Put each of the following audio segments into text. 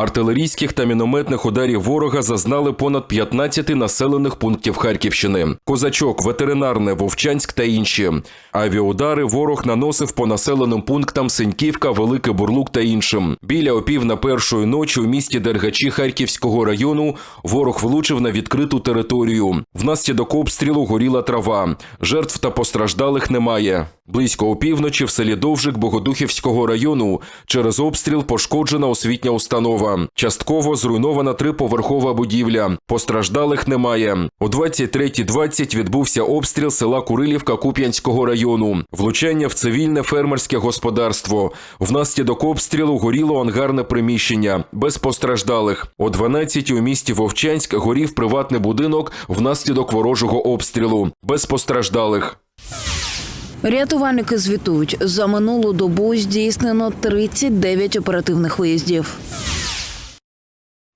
Артилерійських та мінометних ударів ворога зазнали понад 15 населених пунктів Харківщини. Козачок, ветеринарне, Вовчанськ та інші. Авіаудари ворог наносив по населеним пунктам Синьківка, Великий Бурлук та іншим. Біля опів на першої ночі у місті Дергачі Харківського району ворог влучив на відкриту територію. Внаслідок обстрілу горіла трава. Жертв та постраждалих немає. Близько опівночі в селі Довжик Богодухівського району через обстріл пошкоджена освітня установа. Частково зруйнована триповерхова будівля. Постраждалих немає. О 23.20 відбувся обстріл села Курилівка Куп'янського району. Влучання в цивільне фермерське господарство. Внаслідок обстрілу горіло ангарне приміщення без постраждалих. О 12 у місті Вовчанськ горів приватний будинок внаслідок ворожого обстрілу без постраждалих. Рятувальники звітують, за минулу добу здійснено 39 оперативних виїздів.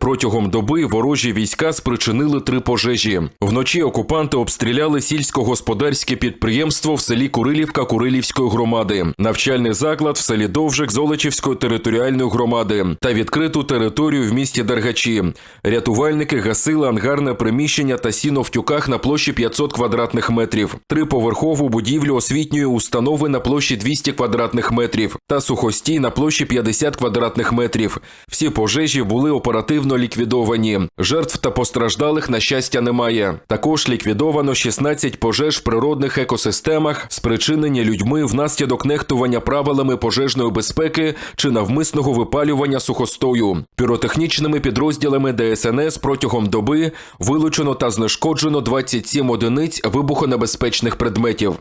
Протягом доби ворожі війська спричинили три пожежі. Вночі окупанти обстріляли сільськогосподарське підприємство в селі Курилівка Курилівської громади, навчальний заклад в селі Довжик Золочівської територіальної громади та відкриту територію в місті Дергачі. Рятувальники гасили ангарне приміщення та сіно в тюках на площі 500 квадратних метрів, триповерхову будівлю освітньої установи на площі 200 квадратних метрів та сухостій на площі 50 квадратних метрів. Всі пожежі були оперативно ліквідовані. Жертв та постраждалих на щастя немає. Також ліквідовано 16 пожеж в природних екосистемах, спричинені людьми внаслідок нехтування правилами пожежної безпеки чи навмисного випалювання сухостою. Піротехнічними підрозділами ДСНС протягом доби вилучено та знешкоджено 27 одиниць вибухонебезпечних предметів.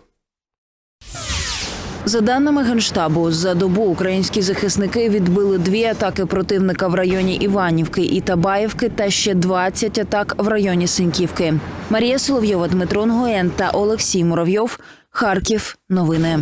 За даними Генштабу, за добу українські захисники відбили дві атаки противника в районі Іванівки і Табаївки та ще 20 атак в районі Синьківки. Марія Соловйова, Дмитро Нгоєн та Олексій Муравйов. Харків. Новини.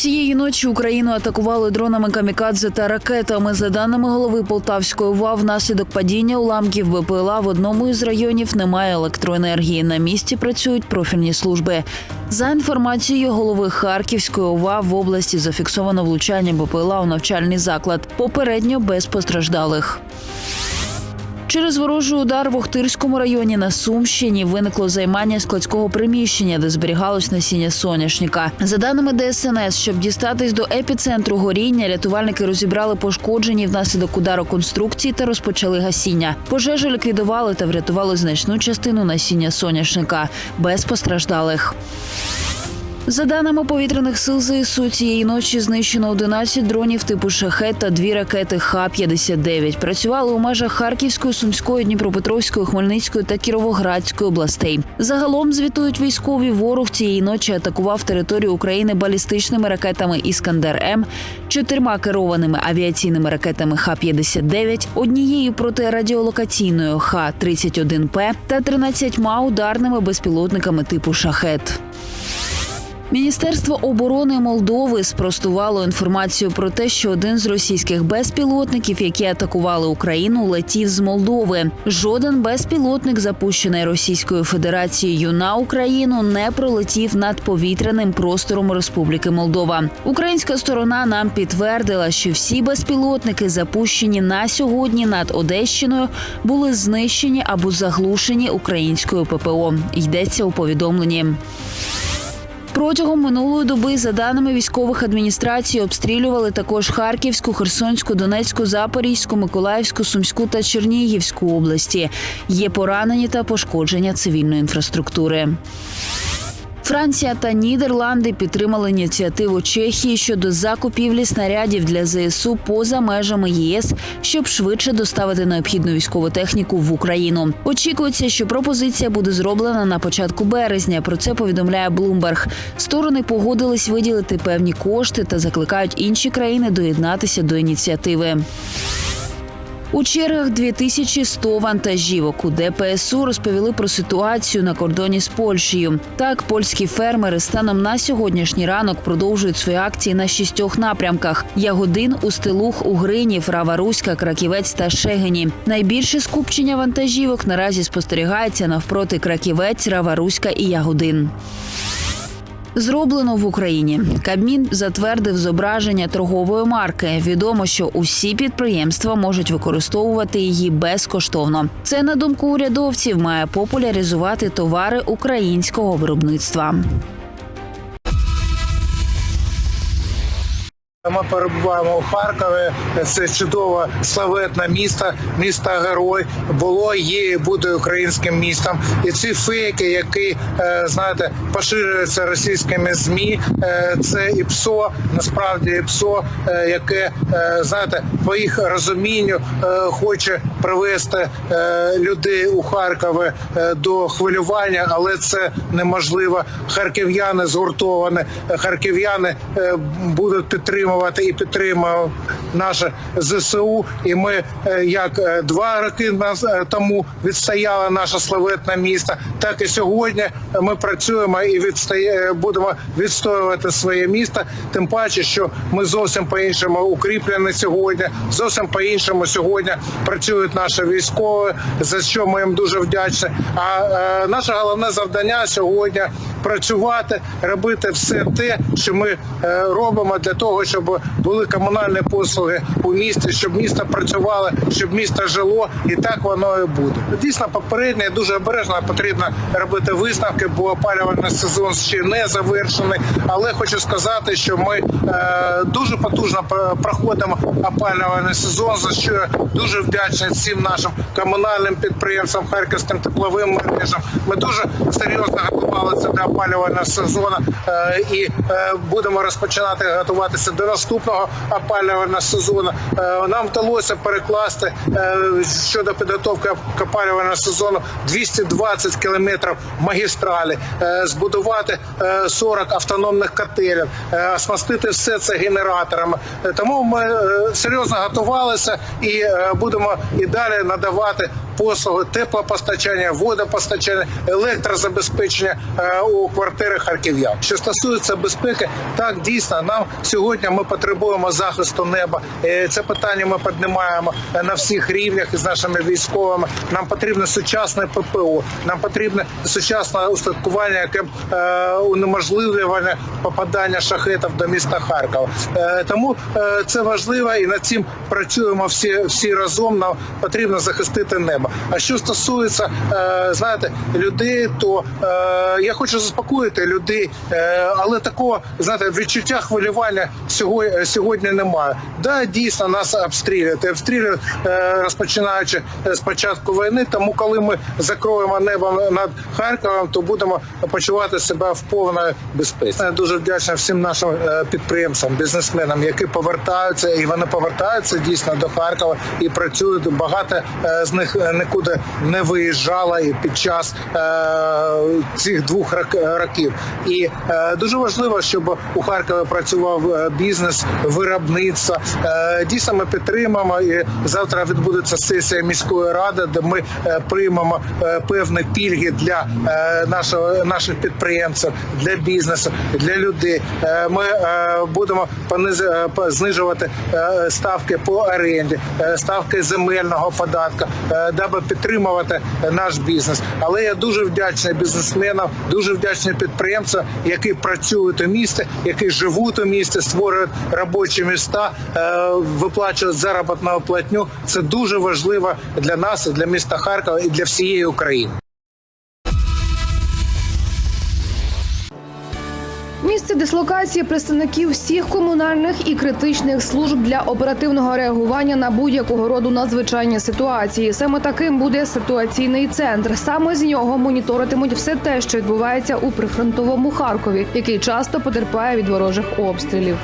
Цієї ночі Україну атакували дронами камікадзе та ракетами. За даними голови Полтавської ОВА, внаслідок падіння уламків БПЛА в одному із районів немає електроенергії. На місці працюють профільні служби. За інформацією голови Харківської ОВА в області зафіксовано влучання БПЛА у навчальний заклад. Попередньо без постраждалих. Через ворожий удар в Охтирському районі на Сумщині виникло займання складського приміщення, де зберігалось насіння соняшника. За даними ДСНС, щоб дістатись до епіцентру горіння, рятувальники розібрали пошкоджені внаслідок удару конструкції та розпочали гасіння. Пожежу ліквідували та врятували значну частину насіння соняшника без постраждалих. За даними повітряних сил ЗСУ, цієї ночі знищено 11 дронів типу шахет та дві ракети Х-59. Працювали у межах Харківської, Сумської, Дніпропетровської, Хмельницької та Кіровоградської областей. Загалом звітують військові. Ворог цієї ночі атакував територію України балістичними ракетами Іскандер М, чотирма керованими авіаційними ракетами Х-59, однією протирадіолокаційною Х-31П та 13 ударними безпілотниками типу шахет. Міністерство оборони Молдови спростувало інформацію про те, що один з російських безпілотників, які атакували Україну, летів з Молдови. Жоден безпілотник, запущений Російською Федерацією на Україну, не пролетів над повітряним простором Республіки Молдова. Українська сторона нам підтвердила, що всі безпілотники, запущені на сьогодні над Одещиною, були знищені або заглушені українською ППО. Йдеться у повідомленні. Протягом минулої доби, за даними військових адміністрацій, обстрілювали також Харківську, Херсонську, Донецьку, Запорізьку, Миколаївську, Сумську та Чернігівську області. Є поранені та пошкодження цивільної інфраструктури. Франція та Нідерланди підтримали ініціативу Чехії щодо закупівлі снарядів для ЗСУ поза межами ЄС, щоб швидше доставити необхідну військову техніку в Україну. Очікується, що пропозиція буде зроблена на початку березня. Про це повідомляє Bloomberg. Сторони погодились виділити певні кошти та закликають інші країни доєднатися до ініціативи. У чергах 2100 вантажівок у ДПСУ розповіли про ситуацію на кордоні з Польщею. Так, польські фермери станом на сьогоднішній ранок продовжують свої акції на шістьох напрямках: Ягодин, Устилух, Угринів, Рава Руська, Краківець та Шегині. Найбільше скупчення вантажівок наразі спостерігається навпроти Краківець, Рава Руська і Ягодин. Зроблено в Україні. Кабмін затвердив зображення торгової марки. Відомо, що усі підприємства можуть використовувати її безкоштовно. Це на думку урядовців має популяризувати товари українського виробництва. Ми перебуваємо у Харкові. Це чудове славетне місто, місто герой. Було, є і буде українським містом. І ці фейки, які е, знаєте, поширюються російськими змі, е, це ІПСО, насправді ІПСО, е, яке знаєте, по їх розумінню хоче привести людей у Харкові до хвилювання, але це неможливо. Харків'яни згуртовані, харків'яни будуть підтримувати і підтримують наше ЗСУ. І ми, е, як е, два роки е, тому відстояло наше славетне місто, так і сьогодні ми працюємо і відстає, будемо відстоювати своє місто. Тим паче, що ми зовсім по-іншому укріплені сьогодні. Зовсім по-іншому сьогодні працюють наші військові, за що ми їм дуже вдячні. А е, наше головне завдання сьогодні працювати, робити все те, що ми е, робимо для того, щоб були комунальні послуги у місті, щоб місто працювало, щоб місто жило, і так воно і буде. Дійсно, попередньо дуже обережно потрібно робити висновки, бо опалювальний сезон ще не завершений. Але хочу сказати, що ми е, дуже потужно проходимо опалювальний сезон, за що я дуже вдячний всім нашим комунальним підприємствам, харківським тепловим мережам. Ми дуже серйозно готувалися до опалювального сезону е, і е, будемо розпочинати готуватися до наступного опалювального сезону. Е, нам вдалося перекласти е, щодо підготовки опалювального сезону 220 кілометрів магістралі, е, збудувати е, 40 автономних котелів, оснастити все це генераторами. Тому ми серйозно готувалися і будемо і далі надавати послуги теплопостачання, водопостачання, електрозабезпечення е, у квартири харків'ян. Що стосується безпеки, так дійсно нам сьогодні ми потребуємо захисту неба. Е, Це питання ми піднімаємо е, на всіх рівнях із нашими військовими. Нам потрібне сучасне ППО, нам потрібне сучасне устаткування, яке унеможливлювання попадання шахетів до міста Харкова. Тому це важливо і над цим працюємо всі, всі разом. Нам потрібно захистити небо. А що стосується е, знаєте, людей, то е, я хочу заспокоїти людей, е, але такого знаєте, відчуття хвилювання сьогодні, немає. Да, дійсно нас обстрілюють. Обстрілюють розпочинаючи з початку війни. Тому коли ми закроємо небо над Харковом, то будемо почувати себе в повній безпеці. Я дуже вдячний всім нашим підприємцям, бізнесменам, які повертаються, і вони повертаються дійсно до Харкова і працюють. Багато з них нікуди не виїжджало і під час е, цих двох рок- років. І е, дуже важливо, щоб у Харкові працював е, бізнес, виробництво. Дійсно, ми підтримуємо. І завтра відбудеться сесія міської ради, де ми приймемо певні пільги для нашого наших підприємців, для бізнесу, для людей. Ми будемо знижувати ставки по оренді, ставки земельного податку, даби підтримувати наш бізнес. Але я дуже вдячний бізнесменам, дуже вдячний підприємцям, які працюють у місті, які живуть у місті, створюють робочі міста, е, виплачують заробітну платню. Це дуже важливо для нас, для міста Харкова і для всієї України. Місце дислокації представників всіх комунальних і критичних служб для оперативного реагування на будь-якого роду надзвичайні ситуації. Саме таким буде ситуаційний центр. Саме з нього моніторитимуть все те, що відбувається у прифронтовому Харкові, який часто потерпає від ворожих обстрілів.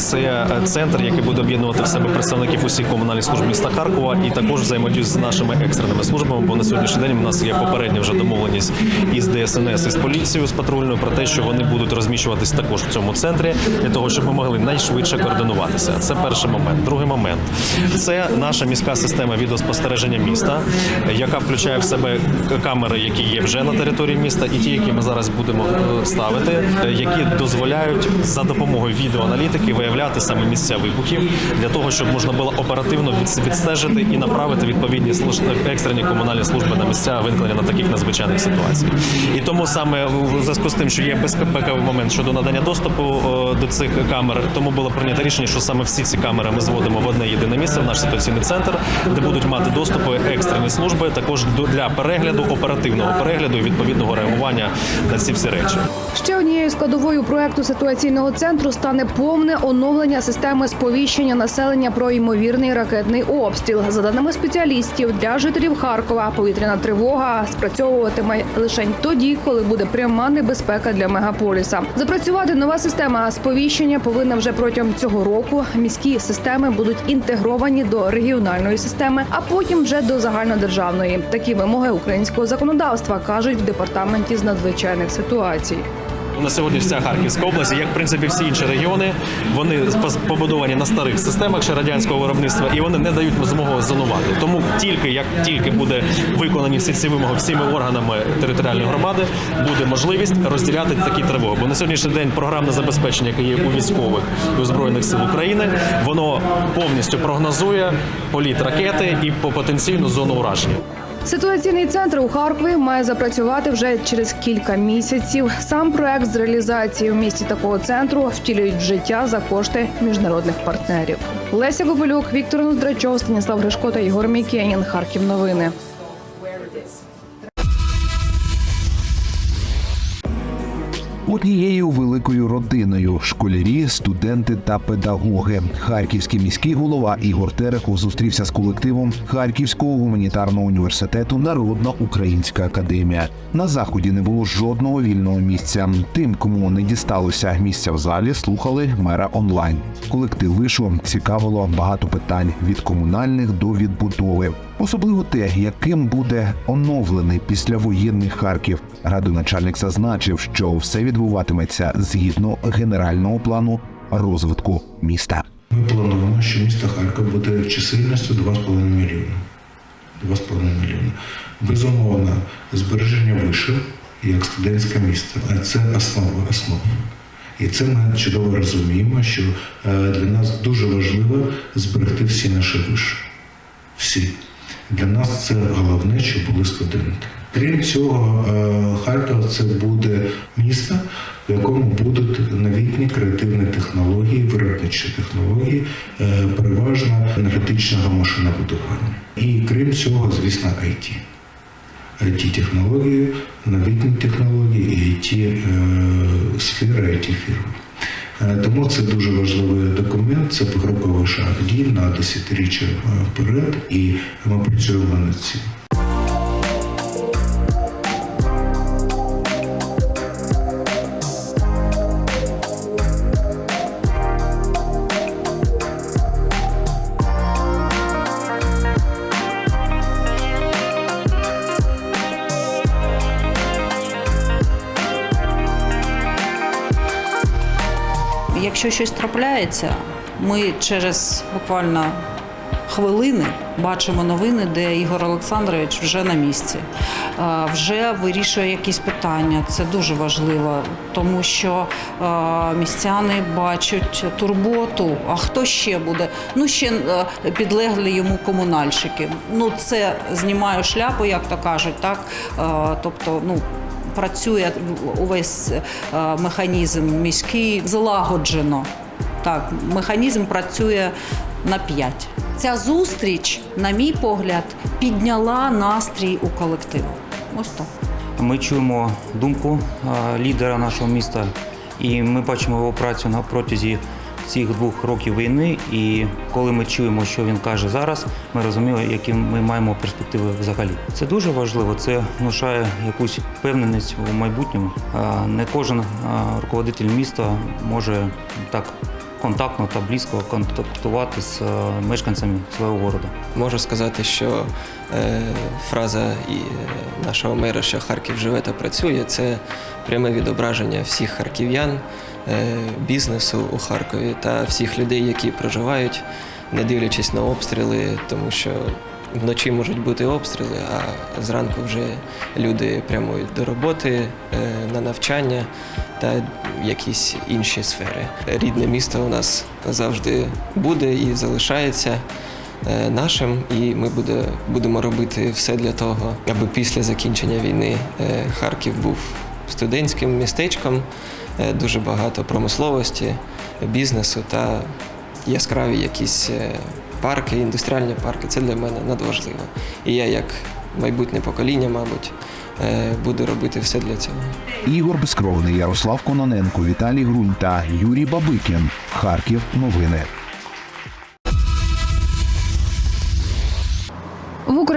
Це е, центр, який буде об'єднувати в себе представників усіх комунальних служб міста Харкова і також взаємодію з нашими екстреними службами. Бо на сьогоднішній день у нас є попередня вже домовленість із ДСНС і з поліцією з патрульною про те, що вони будуть розміщуватись також в цьому центрі для того, щоб ми могли найшвидше координуватися. Це перший момент. Другий момент це наша міська система відеоспостереження міста, яка включає в себе камери, які є вже на території міста, і ті, які ми зараз будемо е, ставити, е, які дозволяють за допомогою відеоаналітики виявляти саме місця вибухів для того, щоб можна було оперативно відстежити і направити відповідні служби екстрені комунальні служби на місця виникнення на таких надзвичайних ситуацій. І тому саме в зв'язку з тим, що є безпековий момент щодо надання доступу е, до цих камер, тому було прийнято рішення, що саме всі ці камери ми зводимо в одне єдине місце в наш ситуаційний центр, де будуть мати доступи екстрені служби, також для перегляду, оперативного перегляду і відповідного реагування на ці всі речі. Ще однією складовою проекту ситуаційного центру стане повне оновлення системи сповіщення населення про ймовірний ракетний обстріл. За даними спеціалістів, для жителів Харкова повітряна тривога спрацьовуватиме лише тоді, коли буде пряма небезпека для мегаполіса. Запрацювати нова система сповіщення повинна вже протягом цього року. Міські системи будуть інтегровані до регіональної системи, а потім вже до загальнодержавної. Такі вимоги українського законодавства кажуть в департаменті з надзвичайних ситуацій. На сьогодні вся Харківська область, як в принципі всі інші регіони, вони побудовані на старих системах ще радянського виробництва, і вони не дають змогу зонувати. Тому тільки як тільки буде виконані всі ці вимоги всіми органами територіальної громади, буде можливість розділяти такі тривоги. Бо на сьогоднішній день програмне забезпечення, яке є у військових і у збройних сил України, воно повністю прогнозує політ ракети і по потенційну зону ураження. Ситуаційний центр у Харкові має запрацювати вже через кілька місяців. Сам проект з реалізації в місті такого центру втілюють в життя за кошти міжнародних партнерів. Леся Гобелюк, Віктор Ноздрачов, Станіслав Гришко та Єгор Мікенін. Харків новини. Однією великою родиною школярі, студенти та педагоги. Харківський міський голова Ігор Терехов зустрівся з колективом Харківського гуманітарного університету Народна Українська академія. На заході не було жодного вільного місця. Тим, кому не дісталося місця в залі, слухали мера онлайн. Колектив вишу цікавило багато питань від комунальних до відбудови. Особливо те, яким буде оновлений післявоєнний Харків. Радоначальник зазначив, що все відбуватиметься згідно генерального плану розвитку міста. Ми плануємо, що місто Харків буде чисельністю 2,5 мільйона. 2,5 мільйона. Безумовно, збереження вишів як студентське місто. А Це основа основ. І це ми чудово розуміємо, що е, для нас дуже важливо зберегти всі наші виші. Всі. Для нас це головне, щоб були студенти. Крім цього, е, Харків це буде місто, в якому будуть новітні креативні технології, виробничі технології, е, переважно енергетичного машинобудування. І крім цього, звісно, IT. IT-технології, новітні технології і IT-сфера, IT-фірми. Е, Тому це дуже важливий документ, це покроковий шаг дій на десятиріччя вперед, і ми працюємо над цим. Якщо щось трапляється, ми через буквально хвилини бачимо новини, де Ігор Олександрович вже на місці, е, вже вирішує якісь питання. Це дуже важливо, тому що е, містяни бачать турботу. А хто ще буде? Ну ще е, підлеглі йому комунальщики. Ну це знімаю шляпу, як то кажуть, так тобто, ну працює увесь е, механізм міський злагоджено. Так, механізм працює на п'ять. Ця зустріч, на мій погляд, підняла настрій у колективу. Ось так. Ми чуємо думку лідера нашого міста, і ми бачимо його працю на протязі цих двох років війни. І коли ми чуємо, що він каже зараз, ми розуміємо, які ми маємо перспективи взагалі. Це дуже важливо. Це внушає якусь впевненість у майбутньому. Не кожен руководитель міста може так контактно та близько контактувати з е, мешканцями свого города. Можу сказати, що е, фраза е, нашого мера, що Харків живе та працює, це пряме відображення всіх харків'ян, бізнесу у Харкові та всіх людей, які проживають, не дивлячись на обстріли, тому що вночі можуть бути обстріли, а зранку вже люди прямують до роботи, е, на навчання та якісь інші сфери. Рідне місто у нас завжди буде і залишається е, нашим, і ми буде, будемо робити все для того, аби після закінчення війни е, Харків був студентським містечком, дуже багато промисловості, бізнесу та яскраві якісь парки, індустріальні парки. Це для мене надважливо. І я, як майбутнє покоління, мабуть, е, буду робити все для цього. Ігор Безкровний, Ярослав Кононенко, Віталій Грунь та Юрій Бабикін. Харків. Новини.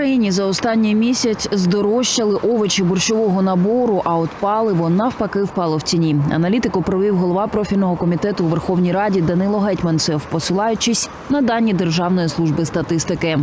Україні за останній місяць здорожчали овочі борщового набору, а от паливо навпаки впало в ціні. Аналітику провів голова профільного комітету у Верховній Раді Данило Гетьманцев, посилаючись на дані Державної служби статистики.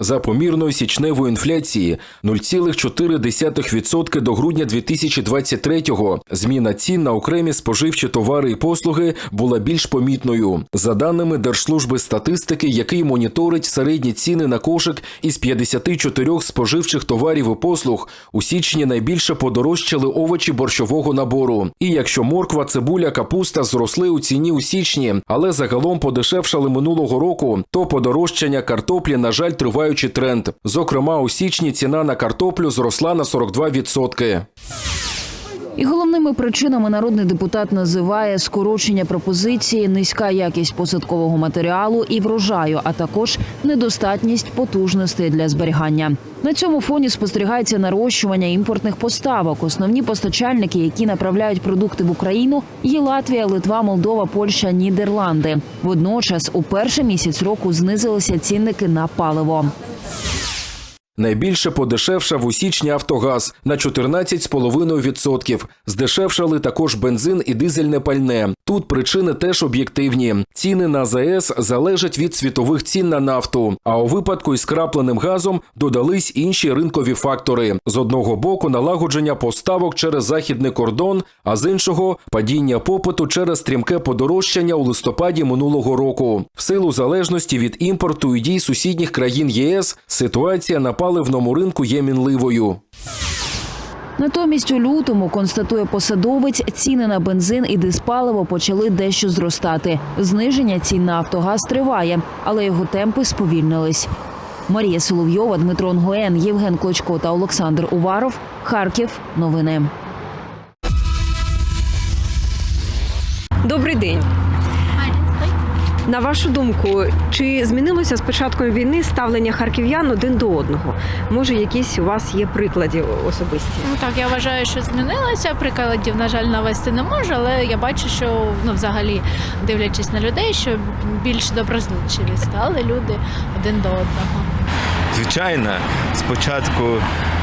За помірної січневої інфляції 0,4% до грудня 2023-го зміна цін на окремі споживчі товари і послуги була більш помітною. За даними Держслужби статистики, який моніторить середні ціни на кошик із 54 споживчих товарів і послуг, у січні найбільше подорожчали овочі борщового набору. І якщо морква, цибуля, капуста зросли у ціні у січні, але загалом подешевшали минулого року, то подорожчання картоплі, на жаль, триваючий тренд. Зокрема, у січні ціна на картоплю зросла на 42%. І головними причинами народний депутат називає скорочення пропозиції, низька якість посадкового матеріалу і врожаю, а також недостатність потужностей для зберігання. На цьому фоні спостерігається нарощування імпортних поставок. Основні постачальники, які направляють продукти в Україну, є Латвія, Литва, Молдова, Польща, Нідерланди. Водночас, у перший місяць року знизилися цінники на паливо. Найбільше подешевшав у січні Автогаз на 14,5%. Здешевшали також бензин і дизельне пальне. Тут причини теж об'єктивні. Ціни на ЗАЕС залежать від світових цін на нафту. А у випадку із крапленим газом додались інші ринкові фактори: з одного боку налагодження поставок через західний кордон, а з іншого падіння попиту через стрімке подорожчання у листопаді минулого року. В силу залежності від імпорту і дій сусідніх країн ЄС ситуація на паливному ринку є мінливою. Натомість у лютому, констатує посадовець, ціни на бензин і диспаливо почали дещо зростати. Зниження цін на Автогаз триває, але його темпи сповільнились. Марія Соловйова, Дмитро Нгоєн, Євген Клочко та Олександр Уваров. Харків. Новини. Добрий день. На вашу думку, чи змінилося з початком війни ставлення харків'ян один до одного? Може, якісь у вас є приклади особисті? Ну так, я вважаю, що змінилося. Прикладів, на жаль, навести не можу, але я бачу, що ну, взагалі, дивлячись на людей, що більш доброзичливі стали люди один до одного. Звичайно, з початку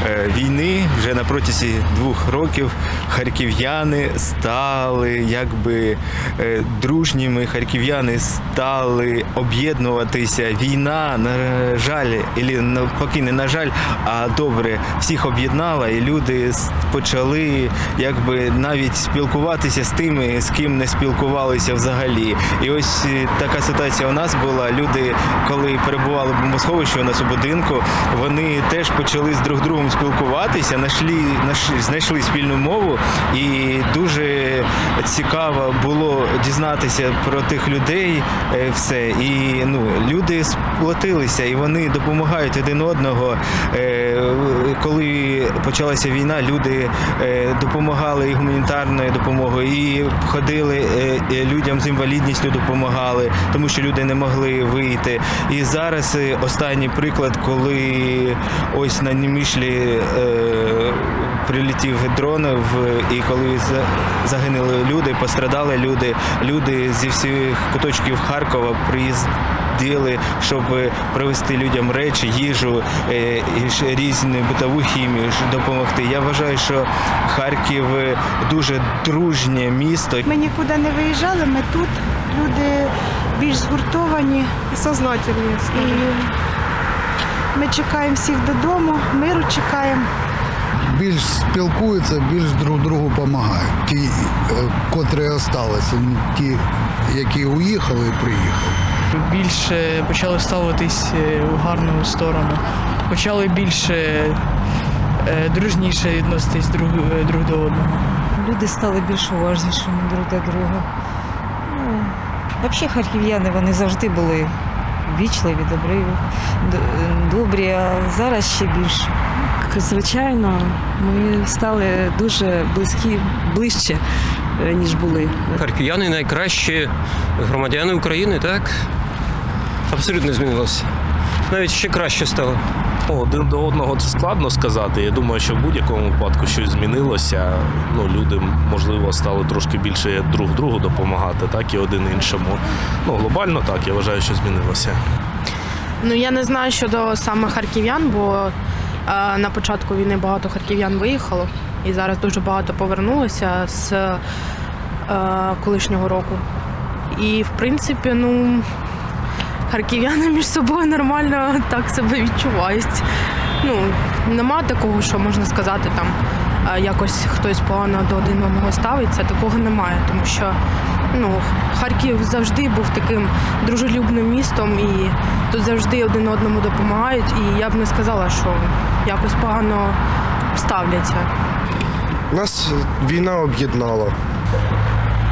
е, війни, вже на протязі двох років, харків'яни стали якби е, дружніми, харків'яни стали об'єднуватися. Війна, на жаль, і навпаки, не на жаль, а добре, всіх об'єднала, і люди почали якби навіть спілкуватися з тими, з ким не спілкувалися взагалі. І ось е, така ситуація у нас була. Люди, коли перебували в бомбосховищі у нас у будинку, вони теж почали з друг другом спілкуватися, знайшли, знайшли спільну мову, і дуже цікаво було дізнатися про тих людей. е, Все і ну люди сплотилися, і вони допомагають один одного. Е, Коли почалася війна, люди е, допомагали і гуманітарною допомогою, і ходили людям з інвалідністю, допомагали, тому що люди не могли вийти. І зараз останній приклад, коли ось на Німішлі е, прилетів дрон, в- і коли загинули люди, пострадали люди, люди зі всіх куточків Харкова приїздили, щоб привезти людям речі, їжу е, і різну битову хімію допомогти. Я вважаю, що Харків дуже дружнє місто. Ми нікуди не виїжджали, ми тут люди більш згуртовані. І сознательні. І ми чекаємо всіх додому, миру чекаємо. більш спілкуються, більш друг другу допомагають. Ті, е, котрі залишилися, ті, які уїхали і приїхали. більше почали ставитись е, у гарну сторону, почали більше е, дружніше відноситись друг, друг до одного. Люди стали більш уважнішими друг до друга. Ну, взагалі харків'яни вони завжди були вічливі, добрі, добрі, а зараз ще більше. Звичайно, ми стали дуже близькі, ближче, е, ніж були. Харків'яни найкращі громадяни України, так? Абсолютно змінилося. Навіть ще краще стало. Один до одного це складно сказати. Я думаю, що в будь-якому випадку щось змінилося. Ну, люди, можливо, стали трошки більше друг другу допомагати, так і один іншому. Ну, глобально так, я вважаю, що змінилося. Ну я не знаю щодо саме харків'ян, бо е, на початку війни багато харків'ян виїхало, і зараз дуже багато повернулося з е, колишнього року. І в принципі, ну харків'яни між собою нормально так себе відчувають. Ну, нема такого, що можна сказати, там е, якось хтось погано до один одного ставиться. Такого немає, тому що ну, Харків завжди був таким дружелюбним містом, і тут завжди один одному допомагають. І я б не сказала, що якось погано ставляться. Нас війна об'єднала.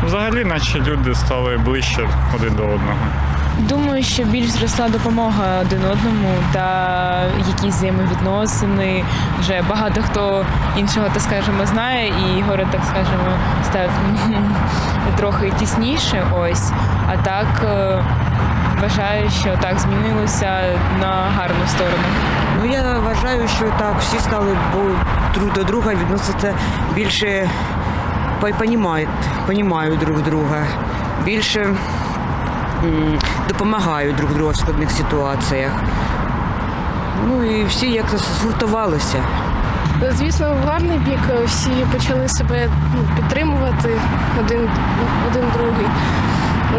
Взагалі, наче люди стали ближче один до одного. Думаю, що більш зросла допомога один одному та якісь взаємовідносини. Вже багато хто іншого, так скажемо, знає, і город, так скажемо, став трохи тісніше. Ось. А так е, вважаю, що так змінилося на гарну сторону. Ну я вважаю, що так, всі стали друг до друга відноситися більше понімають, понімають друг друга, більше допомагають друг другу в складних ситуаціях. Ну і всі якось згуртувалися. Звісно, в гарний бік всі почали себе ну, підтримувати один, один другий.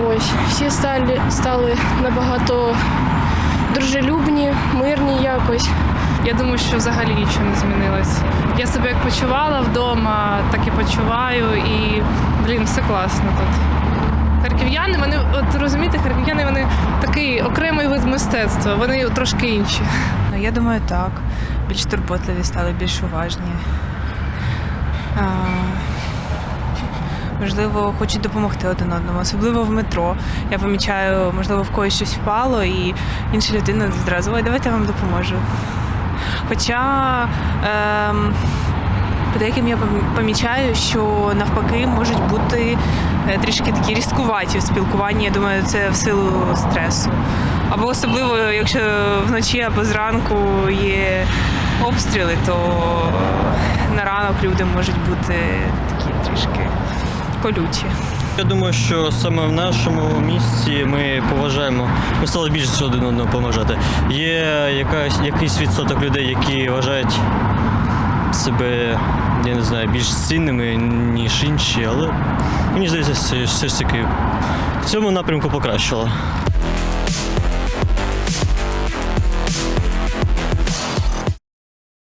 Ось всі стали, стали набагато дружелюбні, мирні якось. Я думаю, що взагалі нічого не змінилось. Я себе як почувала вдома, так і почуваю, і блін, все класно тут. Харків'яни, вони, от розумієте, харків'яни вони такий окремий вид мистецтва, вони трошки інші. Ну, я думаю, так. Більш турботливі стали, більш уважні. А, можливо, хочуть допомогти один одному, особливо в метро. Я помічаю, можливо, в когось щось впало, і інша людина зразу, ой, давайте я вам допоможу. Хоча ем, деяким я помічаю, що навпаки можуть бути е, трішки такі різкуваті в спілкуванні. Я думаю, це в силу стресу. Або особливо, якщо вночі або зранку є обстріли, то на ранок люди можуть бути такі трішки колючі. Я думаю, що саме в нашому місті ми поважаємо, ми стали більше один одного поважати. Є якась, якийсь відсоток людей, які вважають себе, я не знаю, більш цінними, ніж інші, але мені здається, все, ж таки в цьому напрямку покращило.